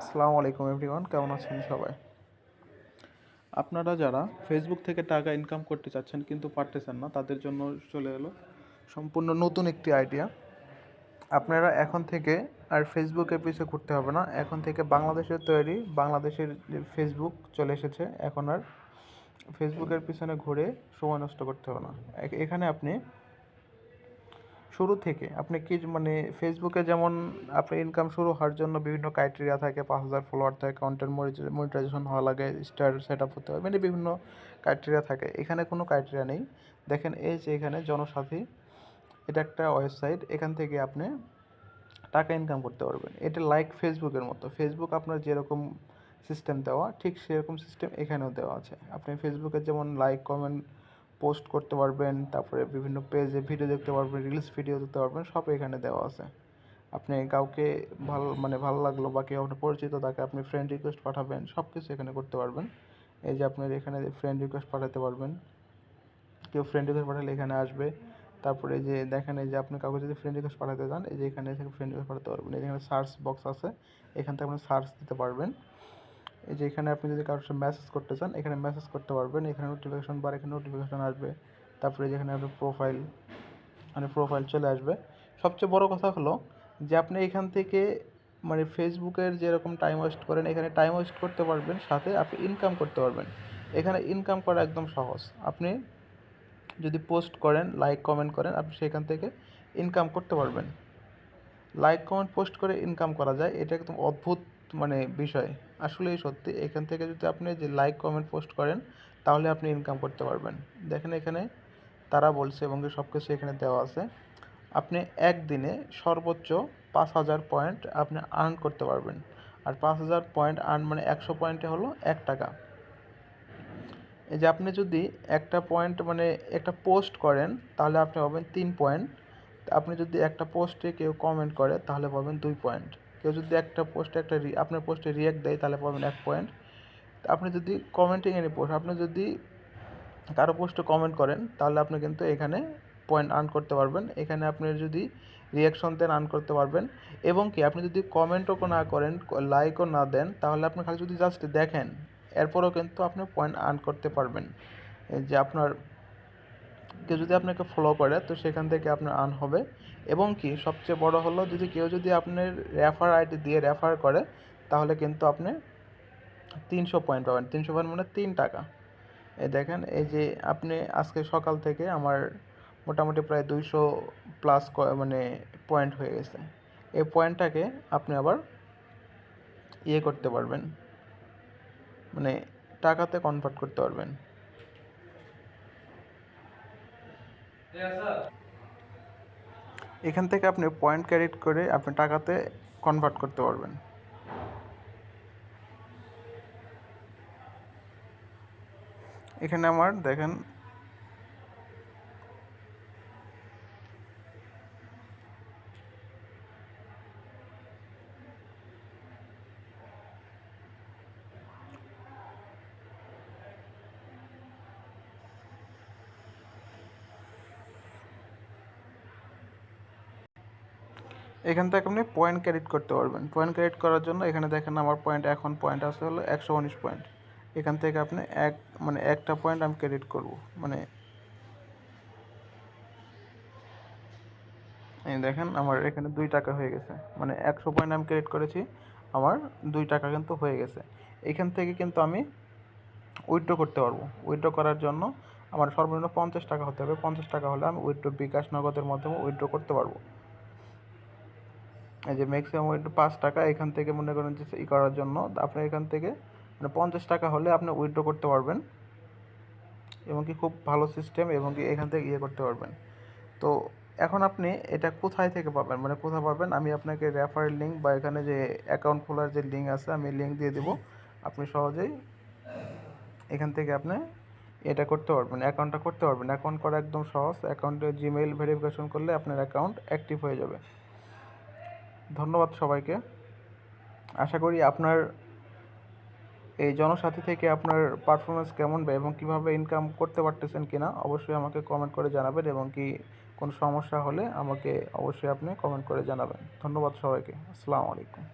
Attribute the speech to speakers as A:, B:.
A: আসসালামু আলাইকুম এভরিওয়ান, কেমন আছেন সবাই? আপনারা যারা ফেসবুক থেকে টাকা ইনকাম করতে চাচ্ছেন কিন্তু পারতেছেন না, তাদের জন্য চলে এলো সম্পূর্ণ নতুন একটি আইডিয়া আপনারা এখন থেকে আর ফেসবুকের পিছিয়ে ঘুরতে হবে না, এখন থেকে বাংলাদেশের তৈরি, বাংলাদেশের ফেসবুক চলে এসেছে, এখন আর ফেসবুকের পিছনে ঘুরে সময় নষ্ট করতে হবে না। এখানে আপনি শুরু থেকে আপনি কি মানে ফেসবুকে যেমন আপনার ইনকাম শুরু হওয়ার জন্য বিভিন্ন ক্রাইটেরিয়া থাকে, পাঁচ হাজার ফলোয়ার থাকে কন্টেন্ট মনিটাইজেশন হওয়া লাগে স্টার সেট আপ হতে হবে মানে বিভিন্ন ক্রাইটেরিয়া থাকে। এখানে কোনো ক্রাইটেরিয়া নেই। দেখেন এই যে এখানে জনসাথী, এটা একটা ওয়েবসাইট এখান থেকে আপনি টাকা ইনকাম করতে পারবেন। এটা লাইক ফেসবুকের মতো। ফেসবুক আপনার যেরকম সিস্টেম দেওয়া, ঠিক সেরকম সিস্টেম এখানেও দেওয়া আছে। আপনি ফেসবুকে যেমন লাইক কমেন্ট পোস্ট করতে পারবেন, তারপরে বিভিন্ন পেজে ভিডিও দেখতে পারবেন রিলস ভিডিও দেখতে পারবেন, সব এখানে দেওয়া আছে। আপনি কাউকে ভালো মানে ভালো লাগল বা কেউ আপনার পরিচিত, তাকে আপনি ফ্রেন্ড রিকোয়েস্ট পাঠাবেন, সব কিছু এখানে করতে পারবেন। এই যে আপনার এখানে ফ্রেন্ড রিকোয়েস্ট পাঠাতে পারবেন, কেউ ফ্রেন্ড রিকোয়েস্ট পাঠালে এখানে আসবে। তারপরে যে দেখেন, এই যে আপনি কাউকে যদি ফ্রেন্ড রিকোয়েস্ট পাঠাতে চান, এই যে এখানে ফ্রেন্ড রিকোয়েস্ট পাঠাতে পারবেন। এখানে সার্চ বক্স আছে, এখান থেকে আপনি সার্চ দিতে পারবেন। এই যে এখানে আপনি যদি কারোর সাথে মেসেজ করতে চান, এখানে মেসেজ করতে পারবেন। এখানে নোটিফিকেশন বার এখানে নোটিফিকেশন আসবে। তারপরে যেখানে আপনার প্রোফাইল মানে প্রোফাইল চলে আসবে। সবচেয়ে বড় কথা হলো যে আপনি এখান থেকে মানে ফেসবুকের যেরকম টাইম ওয়েস্ট করেন, এখানে টাইম ওয়েস্ট করতে পারবেন। সাথে আপনি ইনকাম করতে পারবেন। এখানে ইনকাম করা একদম সহজ। আপনি যদি পোস্ট করেন লাইক কমেন্ট করেন, আপনি সেখান থেকে ইনকাম করতে পারবেন। লাইক কমেন্ট পোস্ট করে ইনকাম করা যায়। এটা একদম অদ্ভুত মানে বিষয়, আসলেই সত্যি। এখান থেকে যদি আপনি যে লাইক কমেন্ট পোস্ট করেন, তাহলে আপনি ইনকাম করতে পারবেন। দেখেন এখানে তারা বলছে এবং সব কিছু এখানে দেওয়া আছে, আপনি একদিনে সর্বোচ্চ পাঁচ হাজার পয়েন্ট আপনি আর্ন করতে পারবেন। আর পাঁচ হাজার পয়েন্ট আর্ন মানে একশো পয়েন্টে হলো এক টাকা। এই যে আপনি যদি একটা পয়েন্ট মানে একটা পোস্ট করেন, তাহলে আপনি পাবেন তিন পয়েন্ট আপনি যদি একটা পোস্টে কেউ কমেন্ট করে, তাহলে পাবেন দুই পয়েন্ট কেউ যদি একটা পোস্টে একটা আপনার পোস্টে রিয়াক্ট দেয়, তাহলে পাবেন এক পয়েন্ট আপনি যদি কমেন্টিং এনি পোস্ট আপনি যদি কারও পোস্টে কমেন্ট করেন, তাহলে আপনি কিন্তু এখানে পয়েন্ট আর্ন করতে পারবেন। এখানে আপনি যদি রিয়াকশন দেন আর্ন করতে পারবেন। এবং কি, আপনি যদি কমেন্টও না করেন লাইকও না দেন, তাহলে আপনি খালি যদি জাস্ট দেখেন, এরপরও কিন্তু আপনি পয়েন্ট আর্ন করতে পারবেন। যে আপনার কেউ যদি আপনাকে ফলো করে, তো সেখান থেকে আপনার আর্ন হবে। এবং কি, সবচেয়ে বড় হলো যদি কেউ যদি আপনার রেফার আইডি দিয়ে রেফার করে, তাহলে কিন্তু আপনি তিনশো পয়েন্ট পাবেন। তিনশো পয়েন্ট মানে তিন টাকা। এই দেখেন, এই যে আপনি আজকে সকাল থেকে আমার মোটামুটি প্রায় দুইশো প্লাস মানে পয়েন্ট হয়ে গেছে। এই পয়েন্টটাকে আপনি আবার ইয়ে করতে পারবেন। মানে টাকাতে কনভার্ট করতে পারবেন। এখান থেকে আপনি পয়েন্ট ক্যারেক্ট করে আপনি টাকাতে কনভার্ট করতে পারবেন। এখানে আমার দেখেন এখান থেকে আপনি পয়েন্ট ক্রেডিট করতে পারবেন। পয়েন্ট ক্রেডিট করার জন্য এখানে দেখেন আমার পয়েন্ট এখন পয়েন্ট আছে হলো একশো উনিশ পয়েন্ট এখান থেকে আপনি এক মানে একটা পয়েন্ট আমি ক্রেডিট করব। মানে এই দেখেন আমার এখানে দুই টাকা হয়ে গেছে। মানে একশো পয়েন্ট আমি ক্রেডিট করেছি, আমার দুই টাকা কিন্তু হয়ে গেছে। এখান থেকে কিন্তু আমি উইথড্র করতে পারব। উইথড্র করার জন্য আমার সর্বনিম্ন পঞ্চাশ টাকা হতে হবে। পঞ্চাশ টাকা হলে আমি উইথড্র বিকাশ নগদের মাধ্যমে উইথড্র করতে পারব। এই যে ম্যাক্সিমাম উইথড্র পাঁচ টাকা এখান থেকে মনে করেন যে ই করার জন্য আপনার এখান থেকে মানে পঞ্চাশ টাকা হলে আপনি উইথড্র করতে পারবেন। এবং কি খুব ভালো সিস্টেম এবং কি এখান থেকে ইয়ে করতে পারবেন। তো এখন আপনি এটা কোথায় থেকে পাবেন? মানে কোথায় পাবেন? আমি আপনাকে রেফারেল লিঙ্ক বা এখানে যে অ্যাকাউন্ট খোলার যে লিঙ্ক আছে, আমি লিঙ্ক দিয়ে দেবো। আপনি সহজেই এখান থেকে আপনি এটা করতে পারবেন অ্যাকাউন্টটা করতে পারবেন। অ্যাকাউন্ট করা একদম সহজ। অ্যাকাউন্টে জিমেইল ভেরিফিকেশন করলে আপনার অ্যাকাউন্ট অ্যাক্টিভ হয়ে যাবে। ধন্যবাদ সবাইকে। আশা করি আপনার এই জনসাথী থেকে আপনার পারফরমেন্স কেমন বা এবং কীভাবে ইনকাম করতে পারতেছেন কিনা অবশ্যই আমাকে কমেন্ট করে জানাবেন এবং কি কোনো সমস্যা হলে আমাকে অবশ্যই আপনি কমেন্ট করে জানাবেন। ধন্যবাদ সবাইকে। আসসালামু আলাইকুম।